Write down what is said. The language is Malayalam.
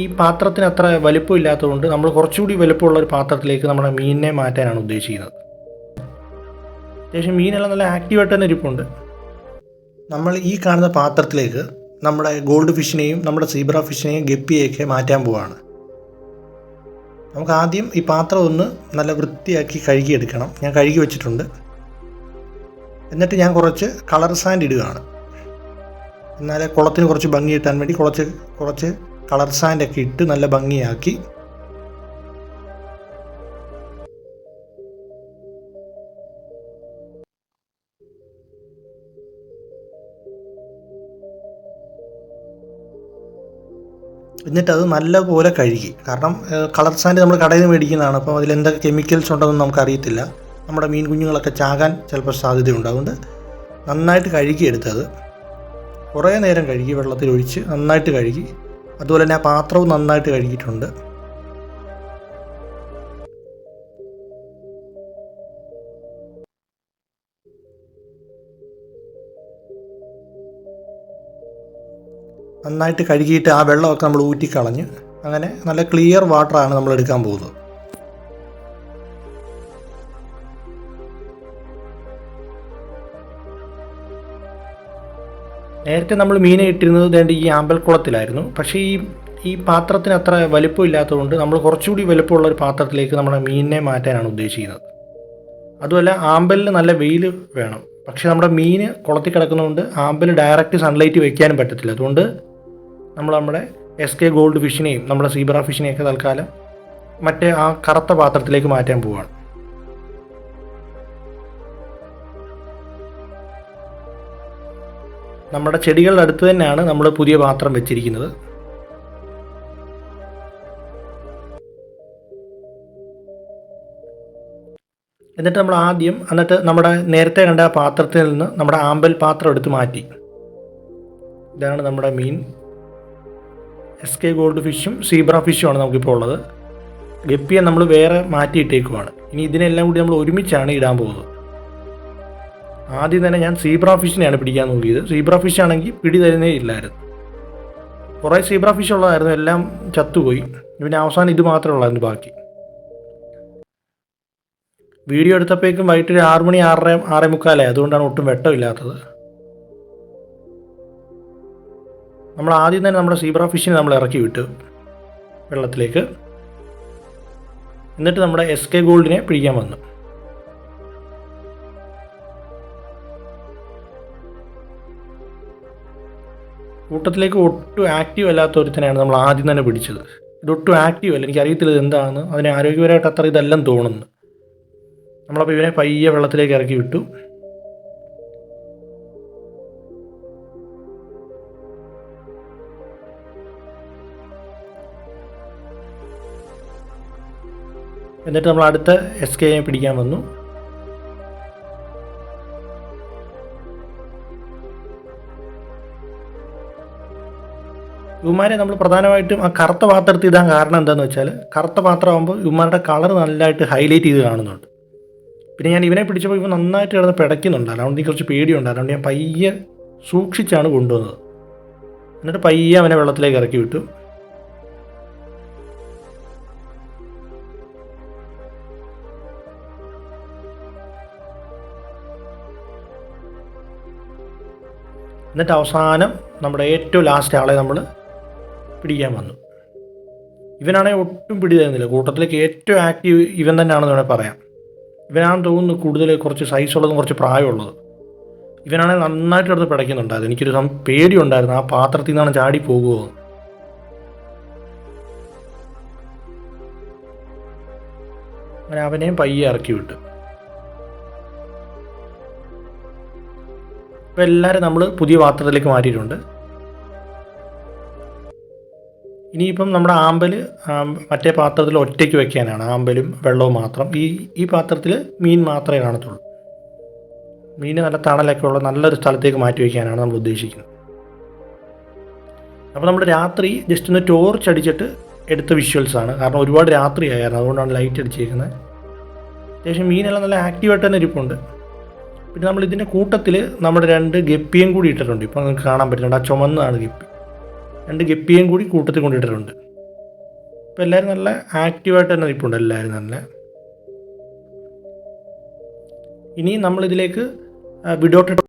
ഈ പാത്രത്തിന് അത്ര വലിപ്പം ഇല്ലാത്തതുകൊണ്ട് നമ്മൾ കുറച്ചുകൂടി വലുപ്പമുള്ള ഒരു പാത്രത്തിലേക്ക് നമ്മുടെ മീനിനെ മാറ്റാനാണ് ഉദ്ദേശിക്കുന്നത്. അത്യാവശ്യം മീനെല്ലാം നല്ല ആക്റ്റീവായിട്ട് തന്നെ ഇരിപ്പുണ്ട്. നമ്മൾ ഈ കാണുന്ന പാത്രത്തിലേക്ക് നമ്മുടെ ഗോൾഡ് ഫിഷിനെയും നമ്മുടെ സീബ്ര ഫിഷിനെയും ഗപ്പിയൊക്കെ മാറ്റാൻ പോവാണ്. നമുക്ക് ആദ്യം ഈ പാത്രം ഒന്ന് നല്ല വൃത്തിയാക്കി കഴുകിയെടുക്കണം ഞാൻ കഴുകി വെച്ചിട്ടുണ്ട്. എന്നിട്ട് ഞാൻ കുറച്ച് കളർ സാൻഡ് ഇടുകയാണ്. എന്നാലേ കുളത്തിന് കുറച്ച് ഭംഗി കിട്ടാൻ വേണ്ടി കുറച്ച് കുറച്ച് കളർ സാൻഡൊക്കെ ഇട്ട് നല്ല ഭംഗിയാക്കി. എന്നിട്ട് അത് നല്ലപോലെ കഴുകി. കാരണം കളർ സാൻഡ് നമ്മൾ കടയിൽ നിന്ന് മേടിക്കുന്നതാണ്. അപ്പോൾ അതിൽ എന്തൊക്കെ കെമിക്കൽസ് ഉണ്ടെന്ന് നമുക്കറിയത്തില്ല. നമ്മുടെ മീൻ കുഞ്ഞുങ്ങളൊക്കെ ചാകാൻ ചിലപ്പോൾ സാധ്യതയുണ്ട് അതുകൊണ്ട് നന്നായിട്ട് കഴുകിയെടുത്തത്. കുറേ നേരം കഴുകി വെള്ളത്തിൽ ഒഴിച്ച് നന്നായിട്ട് കഴുകി. അതുപോലെ തന്നെ ആ പാത്രവും നന്നായിട്ട് കഴുകിയിട്ടുണ്ട്. നന്നായിട്ട് കഴുകിയിട്ട് ആ വെള്ളമൊക്കെ നമ്മൾ ഊറ്റിക്കളഞ്ഞ് അങ്ങനെ നല്ല ക്ലിയർ വാട്ടറാണ് നമ്മൾ എടുക്കാൻ പോകുന്നത്. നേരത്തെ നമ്മൾ മീനെ ഇട്ടിരുന്നത് വേണ്ട ഈ ആമ്പൽക്കുളത്തിലായിരുന്നു പക്ഷേ ഈ ഈ പാത്രത്തിന് അത്ര വലിപ്പം ഇല്ലാത്തതുകൊണ്ട് നമ്മൾ കുറച്ചുകൂടി വലിപ്പമുള്ള ഒരു പാത്രത്തിലേക്ക് നമ്മുടെ മീനിനെ മാറ്റാനാണ് ഉദ്ദേശിക്കുന്നത്. അതുമല്ല ആമ്പലിന് നല്ല വെയിൽ വേണം. പക്ഷേ നമ്മുടെ മീൻ കുളത്തിൽ കിടക്കുന്നതുകൊണ്ട് ആമ്പൽ ഡയറക്റ്റ് സൺലൈറ്റ് വെക്കാനും പറ്റത്തില്ല. അതുകൊണ്ട് നമ്മൾ നമ്മുടെ എസ് കെ ഗോൾഡ് ഫിഷിനെയും നമ്മുടെ സീബ്ര ഫിഷിനെയൊക്കെ തൽക്കാലം മറ്റേ ആ കറുത്ത പാത്രത്തിലേക്ക് മാറ്റാൻ പോവുകയാണ് നമ്മുടെ ചെടികളുടെ അടുത്ത് തന്നെയാണ് നമ്മൾ പുതിയ പാത്രം വെച്ചിരിക്കുന്നത്. എന്നിട്ട് നമ്മൾ ആദ്യം എന്നിട്ട് നമ്മുടെ നേരത്തെ കണ്ട പാത്രത്തിൽ നിന്ന് നമ്മുടെ ആമ്പൽ പാത്രം എടുത്ത് മാറ്റി. ഇതാണ് നമ്മുടെ മീൻ. എസ് കെ ഗോൾഡ് ഫിഷും സീബ്ര ഫിഷുമാണ് നമുക്കിപ്പോൾ ഉള്ളത്. ഗപ്പിയെ നമ്മൾ വേറെ മാറ്റിയിട്ടേക്കുവാണ് ഇനി ഇതിനെല്ലാം കൂടി നമ്മൾ ഒരുമിച്ചാണ് ഇടാൻ പോകുന്നത്. ആദ്യം തന്നെ ഞാൻ സീബ്ര ഫിഷിനെയാണ് പിടിക്കാൻ നോക്കിയത്. സീബ്ര ഫിഷ് ആണെങ്കിൽ പിടി തരുന്നേ ഇല്ലായിരുന്നു. കുറേ സീബ്ര ഫിഷ് ഉള്ളതായിരുന്നു. എല്ലാം ചത്തുപോയി. പിന്നെ അവസാനം ഇത് മാത്രമേ ഉള്ളായിരുന്നു ബാക്കി. വീഡിയോ എടുത്തപ്പോഴേക്കും വൈകിട്ട് ഒരു ആറ് മണി ആറര ആറേ മുക്കാലായി. അതുകൊണ്ടാണ് ഒട്ടും വെട്ടമില്ലാത്തത്. നമ്മൾ ആദ്യം തന്നെ നമ്മുടെ സീബ്ര ഫിഷിനെ നമ്മൾ ഇറക്കി വിട്ടു വെള്ളത്തിലേക്ക്. എന്നിട്ട് നമ്മുടെ എസ് കെ ഗോൾഡിനെ പിടിക്കാൻ വന്നു. കൂട്ടത്തിലേക്ക് ഒട്ടും ആക്റ്റീവ് അല്ലാത്ത ഒരുത്തനെയാണ് നമ്മൾ ആദ്യം തന്നെ പിടിച്ചത്. ഇതൊട്ടും ആക്റ്റീവ് അല്ല. എനിക്ക് അറിയത്തില്ല ഇത് എന്താണെന്ന് അതിന് ആരോഗ്യപരമായിട്ട് അത്ര ഇതെല്ലാം തോന്നുന്നു. നമ്മളപ്പോൾ ഇവനെ പയ്യെ വെള്ളത്തിലേക്ക് ഇറക്കി വിട്ടു. എന്നിട്ട് നമ്മൾ അടുത്ത എസ് കെയെ പിടിക്കാൻ വന്നു. ഇവന്മാരെ നമ്മൾ പ്രധാനമായിട്ടും ആ കറുത്ത പാത്രത്തിൽ ഇടാൻ കാരണം എന്താണെന്ന് വെച്ചാൽ കറുത്ത പാത്രമാകുമ്പോൾ ഇവന്മാരുടെ കളർ നല്ലതായിട്ട് ഹൈലൈറ്റ് ചെയ്ത് കാണുന്നുണ്ട്. പിന്നെ ഞാൻ ഇവനെ പിടിച്ചപ്പോൾ ഇവൻ നന്നായിട്ട് കിടന്ന് പിടയ്ക്കുന്നുണ്ട്. അതുകൊണ്ട് എനിക്ക് കുറച്ച് പേടിയുണ്ട്. അതുകൊണ്ട് ഞാൻ പയ്യെ സൂക്ഷിച്ചാണ് കൊണ്ടുവന്നത്. എന്നിട്ട് പയ്യെ അവനെ വെള്ളത്തിലേക്ക് ഇറക്കി വിട്ടു. എന്നിട്ട് അവസാനം നമ്മുടെ ഏറ്റവും ലാസ്റ്റ് ആളെ നമ്മൾ പിടിക്കാൻ വന്നു. ഇവനാണെങ്കിൽ ഒട്ടും പിടിതരുന്നില്ല. കൂട്ടത്തിലേക്ക് ഏറ്റവും ആക്റ്റീവ് ഇവൻ തന്നെയാണെന്ന് വേണേൽ പറയാം. ഇവനാണെന്ന് തോന്നുന്നു കൂടുതൽ കുറച്ച് സൈസ് ഉള്ളതും കുറച്ച് പ്രായമുള്ളത് ഇവനാണെങ്കിൽ നന്നായിട്ട് എടുത്ത് പിടയ്ക്കുന്നുണ്ടായിരുന്നു എനിക്കൊരു സം പേടിയുണ്ടായിരുന്നു. ആ പാത്രത്തിൽ നിന്നാണ് ചാടി പോകുമോ. അങ്ങനെ അവനെയും പയ്യെ ഇറക്കി വിട്ടു. ഇപ്പം എല്ലാവരും നമ്മൾ പുതിയ പാത്രത്തിലേക്ക് മാറ്റിയിട്ടുണ്ട് ഇനിയിപ്പം നമ്മുടെ ആമ്പൽ മറ്റേ പാത്രത്തിൽ ഒറ്റയ്ക്ക് വെക്കാനാണ്. ആമ്പലും വെള്ളവും മാത്രം. ഈ ഈ പാത്രത്തിൽ മീൻ മാത്രമേ കാണത്തുള്ളൂ. മീൻ നല്ല തണലൊക്കെ ഉള്ള നല്ലൊരു സ്ഥലത്തേക്ക് മാറ്റി വയ്ക്കാനാണ് നമ്മൾ ഉദ്ദേശിക്കുന്നത്. അപ്പോൾ നമ്മൾ രാത്രി ജസ്റ്റ് ഒന്ന് ടോർച്ച് അടിച്ചിട്ട് എടുത്ത വിഷ്വൽസ് ആണ്. കാരണം ഒരുപാട് രാത്രി രാത്രിയായിരുന്നു. അതുകൊണ്ടാണ് ലൈറ്റ് അടിച്ചിരിക്കുന്നത് അത്യാവശ്യം മീനെല്ലാം നല്ല ആക്റ്റീവായിട്ട് തന്നെ ഇരിപ്പുണ്ട്. പിന്നെ നമ്മൾ ഇതിന്റെ കൂട്ടത്തിൽ നമ്മുടെ രണ്ട് ഗപ്പിയും കൂടി ഇട്ടിട്ടുണ്ട്. ഇപ്പോൾ നിങ്ങൾക്ക് കാണാൻ പറ്റുന്നുണ്ട്. ആ ചുമന്നതാണ് ഗപ്പി. രണ്ട് ഗപ്പിയും കൂടി കൂട്ടത്തിൽ കൊണ്ടിട്ടിട്ടുണ്ട് അപ്പോൾ എല്ലാവരും നല്ല ആക്റ്റീവായിട്ട് തന്നെ നിൽപ്പുണ്ട് എല്ലാവരും നല്ല. ഇനി നമ്മളിതിലേക്ക് വിഡോട്ട്